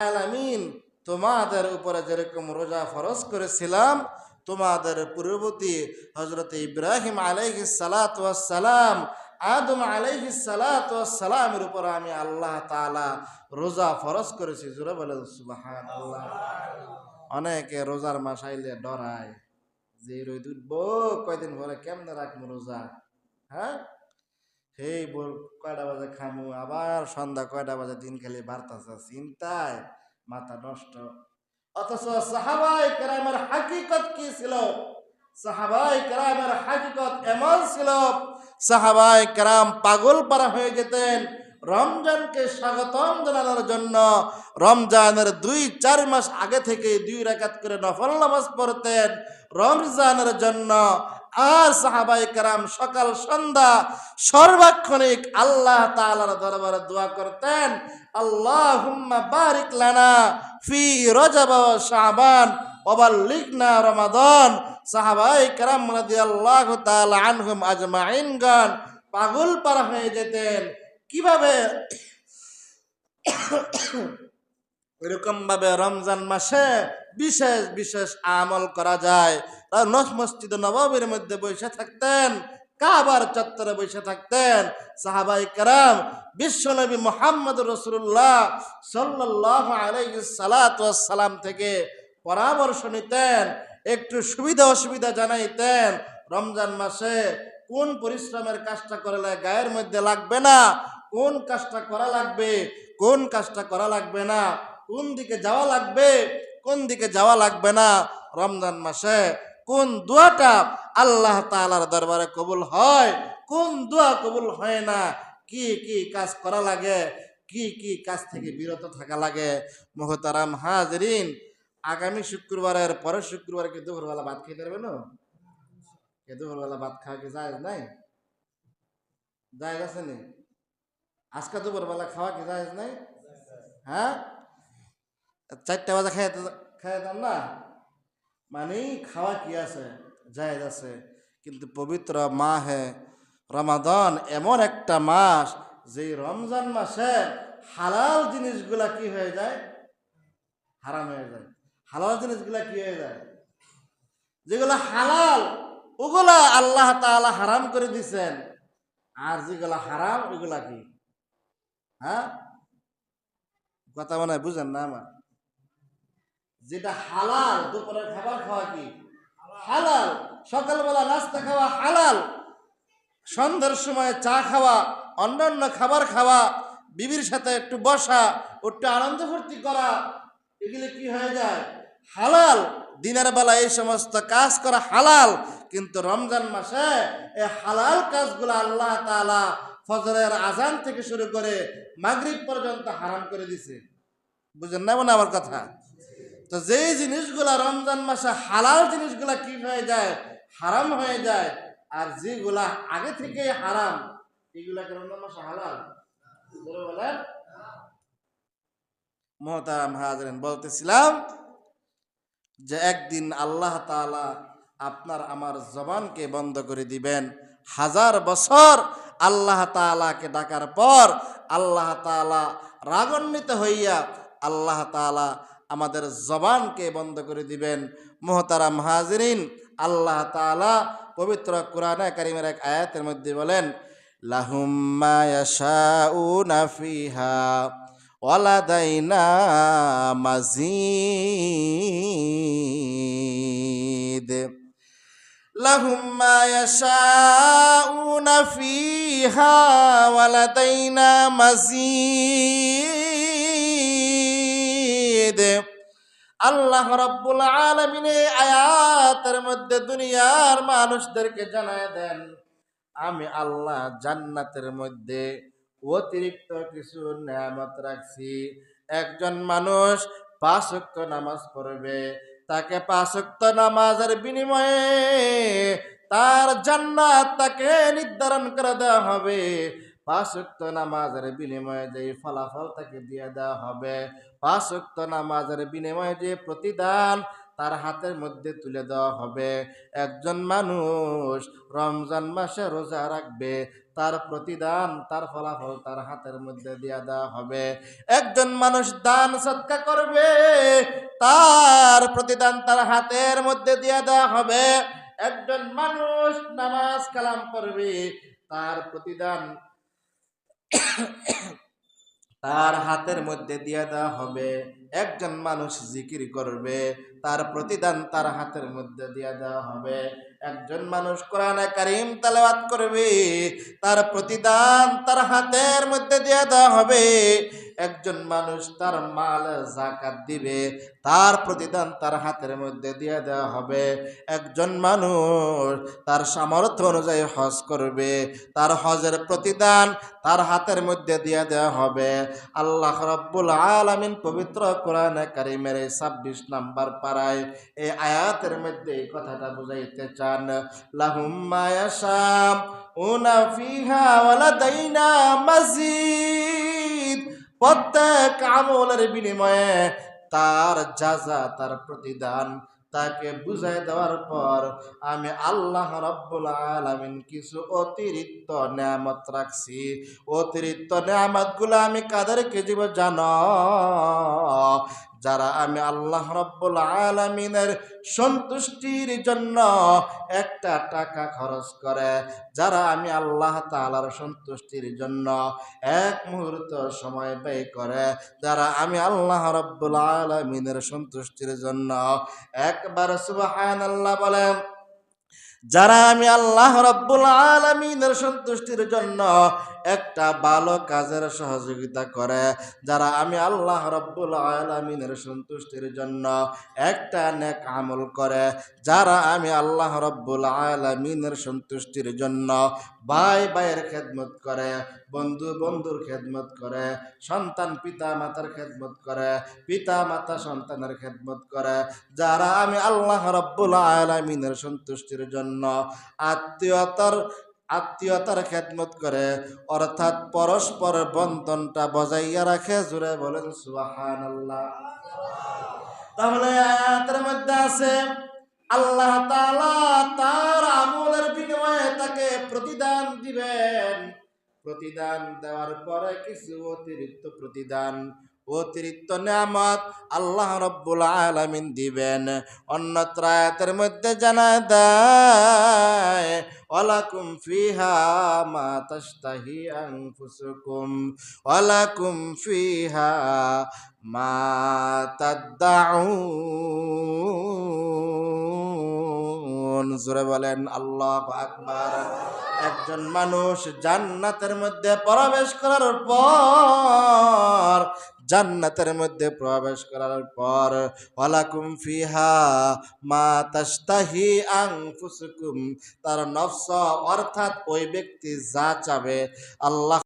আলামিন, তোমাদের উপরে যেরকম রোজা ফরজ করেছিলাম, তোমাদের পূর্ববর্তী হজরত ইব্রাহিম আলাইহি সালাম আদম আলাইহি সালামের উপর আমি আল্লাহ তাআলা রোজা ফরজ করেছি। জোরে বলেন, সুবহানাল্লাহ। অনেকে রোজার মাস আইলে ডরায়, যে রোদ উঠবো, কয়দিন পরে কেমনে রাখব রোজা? হ্যাঁ? সেই বল কয়টা বাজে খামু? আবার সন্ধ্যা কয়টা বাজে? দিন খালি বার্তাছে চিন্তায় মাথা নষ্ট। অথচ সাহাবাই কেরামের হাকিকত কি ছিল? সাহাবাই কেরামের হাকিকত এমন ছিল, সাহাবাই কেরাম পাগল পারা হয়ে যেতেন। রমজানকে স্বাগতম জানানোর জন্য রমজানের দুই, চার মাস আগে থেকে দুই রাকাত করে নফল নামাজ পড়তেন। রমজানের জন্য আর সাহাবাই কারাম সকাল, সন্ধ্যা সর্বাক্ষণিক আল্লাহ তাআলার দরবারে দোয়া করতেন, আল্লাহুম্মা বারিক লানা ফি রজব ওয়া শাবান ওয়াবাল্লিগনা রমাদান। সাহাবাই কারাম রাদিয়াল্লাহু তাআলা আনহুম আজমাইনগণ পাগল পারা হয়ে যেতেন। কীভাবে? এরকম ভাবে রমজান মাসে বিশেষ বিশেষ আমল করা যায়। নস মসজিদ নবাবের মধ্যে বসে থাকতেন, কাবার চত্বরে বসে থাকতেন। সাহাবাই কারাম বিশ্বনবী মোহাম্মদ রসুল্লাহ সাল্লাহ সালাম থেকে পরামর্শ নিতেন, একটু সুবিধা অসুবিধা জানাইতেন, রমজান মাসে কোন পরিশ্রমের কাজটা করলে গায়ের মধ্যে লাগবে না, কোন কাজটা করা লাগবে, কোন কাজটা করা লাগবে না, কোন দিকে যাওয়া লাগবে কোন দিকে যাওয়া লাগবে না রমজান মাসে? কোন দোয়াটা আল্লাহ তালার দরবারে কবুল হয়? কোন দোয়া কবুল হয় না? কি কি কাজ করা লাগে? কি কি কাজ থেকে বিরত থাকা লাগে? মোহতারাম হাজরিন, আগামী শুক্রবারের পরের শুক্রবারে কি দুপুরবেলা ভাত খেতে পারবে না? কে দুপুরবেলা ভাত খাওয়া কি যায় নাই? যায় আছে নি? আজকে দুপুরবেলা খাওয়া কি যায় নাই? হ্যাঁ? চারটা বাজে খাই খাই দাম না? মানে খাওয়া কি আছে? জায়েজ আছে। কিন্তু পবিত্র মা হে রমাদন এমন একটা মাস যে রমজান মাসে হালাল জিনিসগুলা কি হয়ে যায়? হারাম হয়ে যায়। হালাল জিনিসগুলা কি হয়ে যায়? যেগুলা হালাল, ওগুলা আল্লাহ তালা হারাম করে দিছেন। আর যেগুলা হারাম, ওগুলা কি? হ্যাঁ? কথা মনে বুঝেন না আমার? যেটা হালাল, দুপুরের খাবার খাওয়া কি? হালাল। সকালবেলা নাস্তা খাওয়া হালাল। সন্ধ্যার সময় চা খাওয়া, অন্যান্য খাবার খাওয়া, বিবির সাথে একটু বসা, একটু আনন্দ ফুর্তি করা, এগুলো কি হয়ে যায়? হালাল। দিনের বেলা এই সমস্ত কাজ করা হালাল। কিন্তু রমজান মাসে এই হালাল কাজগুলো আল্লাহ তাআলা ফজরের আজান থেকে শুরু করে মাগরিব পর্যন্ত হারাম করে দিছে। বুঝেন না মানে আমার কথা? তো যেই জিনিসগুলা রমজান মাসে হালাল জিনিসগুলা কি হয়ে যায়? হারাম হয়ে যায়। আর যেগুলা আগে থেকে হারাম, এগুলা কি রমজান মাসে হালাল? বলেন। মহতারাম হাজরেন, বলতেছিলাম যে একদিন আল্লাহ তাআলা আপনার আমার জবানকে বন্ধ করে দিবেন। হাজার বছর আল্লাহ তাআলাকে ডাকার পর আল্লাহ তাআলা রাগান্বিত হইয়া আল্লাহ তাআলা আমাদের জবানকে বন্ধ করে দিবেন। মোহতারাম হাজরিন, আল্লাহ তালা পবিত্র কোরআনে কারিমের এক আয়াতের মধ্যে বলেন, লাহুম মা ইয়াশাউনা ফিহা ওয়ালাদাইনা মাজিদ লাহুম মা ইয়াশাউনা ফিহা ওয়ালাদাইনা মাজিদ আল্লাহ রাব্বুল আলমিনে আয়াতের মধ্যে দুনিয়ার মানুষদেরকে জানায় দেন, আমি আল্লাহ জান্নাতের মধ্যে অতিরিক্ত কিছু নিয়ামত রাখছি। একজন মানুষ পাঁচ নামাজ পড়বে, তাকে পাঁচ নামাজের বিনিময়ে তার জান্নাত তাকে নির্ধারণ করে দেওয়া হবে। পাঁচ ওয়াক্ত নামাজের বিনিময়ে যে ফলাফল তাকে দিয়ে দেওয়া হবে পাঁচ ওয়াক্ত নামাজের বিনিময়ে যে প্রতিদান তার হাতের মধ্যে তুলে দেওয়া হবে। একজন মানুষ রমজান মাসে রোজা রাখবে, তার প্রতিদান, তার ফলাফল তার হাতের মধ্যে দিয়ে দেওয়া হবে। একজন মানুষ দান, সৎকা করবে, তার প্রতিদান তার হাতের মধ্যে দিয়ে দেওয়া হবে। একজন মানুষ নামাজ কালাম করবে তার প্রতিদান তার হাতের মধ্যে দিয়ে দেওয়া হবে। একজন মানুষ জিকির করবে। তার প্রতিদান তার হাতের মধ্যে দিয়ে দেওয়া হবে। একজন মানুষ কোরআনে কারিম তালাওয়াত করবে, তার প্রতিদান তার হাতের মধ্যে দিয়ে দেওয়া হবে। একজন মানুষ তার মাল জাকাত দিবে, তার প্রতিদান তার হাতের মধ্যে দিয়ে দেওয়া হবে। একজন মানুষ তার সামর্থ্য অনুযায়ী হজ করবে, তার হজের প্রতিদান তার হাতের মধ্যে দিয়ে দেওয়া হবে। আল্লাহ রব্বুল আলামিন পবিত্র কোরআনে কারিমের ছাব্বিশ নাম্বার পাড়ায়। এই আয়াতের মধ্যে এই কথাটা বুঝাইতে চান, লাহুম উনা ফিহা ওয়ালাদাইনা মাজিদ। প্রত্যেক আমলের বিনিময়ে তার যাজা তার প্রতিদান, তাকে বুঝাই দেওয়ার পর আমি আল্লাহ রব্বুল আলামিন কিছু অতিরিক্ত নিয়ামত রাখছি। অতিরিক্ত নিয়ামতগুলো আমি কাদেরকে দিব জানো? যারা আমি আল্লাহ রব্বুল আলমিনের সন্তুষ্টির জন্য একটা টাকা খরচ করে, যারা আমি আল্লাহ তালার সন্তুষ্টির জন্য এক মুহূর্ত সময় ব্যয় করে, যারা আমি আল্লাহ রব্বুল আলমিনের সন্তুষ্টির জন্য একবার আল্লাহ বলেন যারা আমি আল্লাহ রব্বুল আলমিনের সন্তুষ্টির জন্য একটা ভালো কাজের সহযোগিতা করে, যারা আমি আল্লাহ রব্বুল আলমিনের সন্তুষ্টির জন্য একটা নেক আমল করে, যারা আমি আল্লাহ রব্বুল আলমিনের সন্তুষ্টির জন্য ভাই ভাইয়ের খেদমত করে, বন্ধু বন্ধুর খেদমত করে, সন্তান পিতা মাতার খেদমত করে, পিতা মাতা সন্তানের খেদমত করে। যারা আমি আল্লাহ রব্বুল আলমিনের সন্তুষ্টির জন্য আত্মীয়তার আত্মীয়তার খেদমত করে, অর্থাৎ পরস্পর বন্ধনটা বজাইয়া রাখে, জুড়ে বলেন আল্লাহ তাহলে আয়াতের মধ্যে আছে আল্লাহ তার আমলের বিনিময়ে তাকে প্রতিদান দিবেন। প্রতিদান দেওয়ার পরে কিছু অতিরিক্ত প্রতিদান অতিরিক্ত নিয়ামত আল্লাহ রব্বুল আলামিন দিবেন। অন্যত্র আয়াতের মধ্যে জানা দেয়, ওয়ালাকুম ফিহা মা তাশতাহি আনফুসুকুম, ওয়ালাকুম ফিহা মা তাদদাউন। জোরে বলেন, আল্লাহ আকবার। একজন মানুষ জান্নাতের মধ্যে প্রবেশ করার পর, জান্নাতের মধ্যে প্রবেশ করার পর, ওয়ালাকুম ফিহা মা তাশতাহি আনফুসুকুম। তার নফস অর্থাৎ ওই ব্যক্তি যা চাবে, আল্লাহ